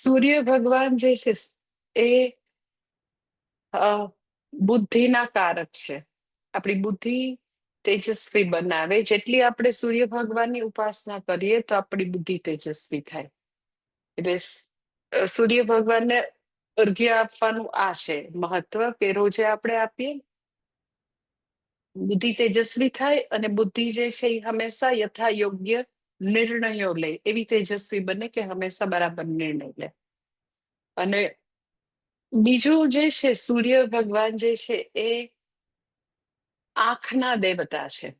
સૂર્ય ભગવાન જે છે, એ બુદ્ધિના કારક છે. આપણી બુદ્ધિ તેજસ્વી બનાવે. જેટલી આપણે સૂર્ય ભગવાનની ઉપાસના કરીએ, તો આપણી બુદ્ધિ તેજસ્વી થાય. એટલે સૂર્ય ભગવાનને અર્ઘ્ય આપવાનું આ છે મહત્વ, કે રોજે આપણે આપીએ. બુદ્ધિ તેજસ્વી થાય અને બુદ્ધિ જે છે, એ હંમેશા યથા યોગ્ય નિર્ણયો લે, એવી તેજસ્વી બને કે હંમેશા બરાબર નિર્ણય લે. અને બીજું જે છે, સૂર્ય ભગવાન જે છે, એ આંખના દેવતા છે.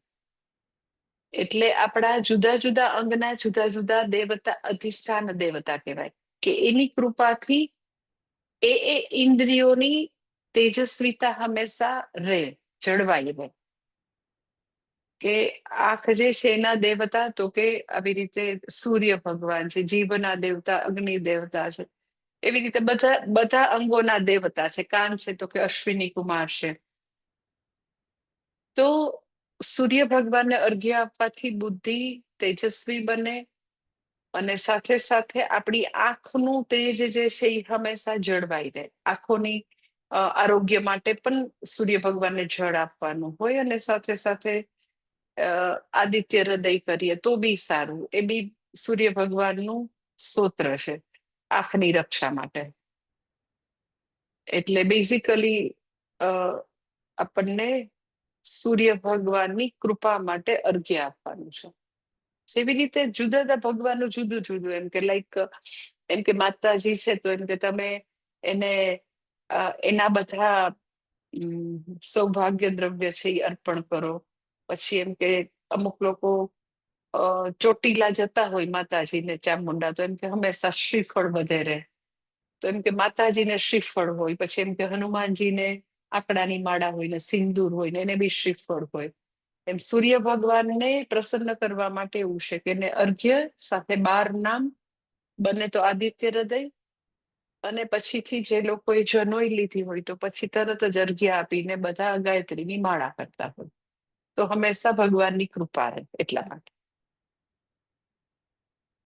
એટલે આપણા જુદા જુદા અંગના જુદા જુદા દેવતા, અધિષ્ઠાન દેવતા કહેવાય કે એની કૃપાથી એ એ ઇન્દ્રિયોની તેજસ્વીતા હંમેશા રહે જળવાઈ રહે. કે આખ જે છે દેવતા તો કે આવી રીતે સૂર્ય ભગવાન છે, જીવના દેવતા, અગ્નિ દેવતા છે. એવી રીતે બધા બધા અંગોના દેવતા છે. કાન છે તો કે અશ્વિની કુમાર છે. તો સૂર્ય ભગવાનને અર્ઘ્ય આપવાથી બુદ્ધિ તેજસ્વી બને અને સાથે સાથે આપણી આંખનું તેજ જે છે એ હંમેશા જળવાઈ રહે. આંખોની આરોગ્ય માટે પણ સૂર્ય ભગવાનને જળ આપવાનું હોય અને સાથે સાથે આદિત્ય હૃદય કરીએ તો બી સારું. એ બી સૂર્ય ભગવાનનું સ્તોત્ર છે, આંખની રક્ષા માટે. એટલે બેઝિકલી આપણને સૂર્ય ભગવાનની કૃપા માટે અર્ઘ્ય આપવાનું છે. જેવી રીતે જુદા જુદા ભગવાનનું જુદું જુદું, એમ કે લાઈક એમ કે માતાજી છે તો એમ કે તમે એને એના બધા સૌભાગ્ય દ્રવ્ય છે એ અર્પણ કરો. પછી એમ કે અમુક લોકો ચોટીલા જતા હોય માતાજીને ચામુંડા તો એમ કે હંમેશા શ્રીફળ વધે રહે. તો એમ કે માતાજીને શ્રીફળ હોય, પછી એમ કે હનુમાનજીને આકડાની માળા હોય ને સિંદૂર હોય ને એને બી શ્રીફળ હોય. એમ સૂર્ય ભગવાનને પ્રસન્ન કરવા માટે એવું છે કે એને અર્ઘ્ય સાથે બાર નામ, બને તો આદિત્ય હૃદય, અને પછીથી જે લોકોએ જનોઈ લીધી હોય તો પછી તરત જ અર્ઘ્ય આપીને બધા ગાયત્રીની માળા કરતા હોય. તો હંમેશા ભગવાનની કૃપા રહે એટલા માટે.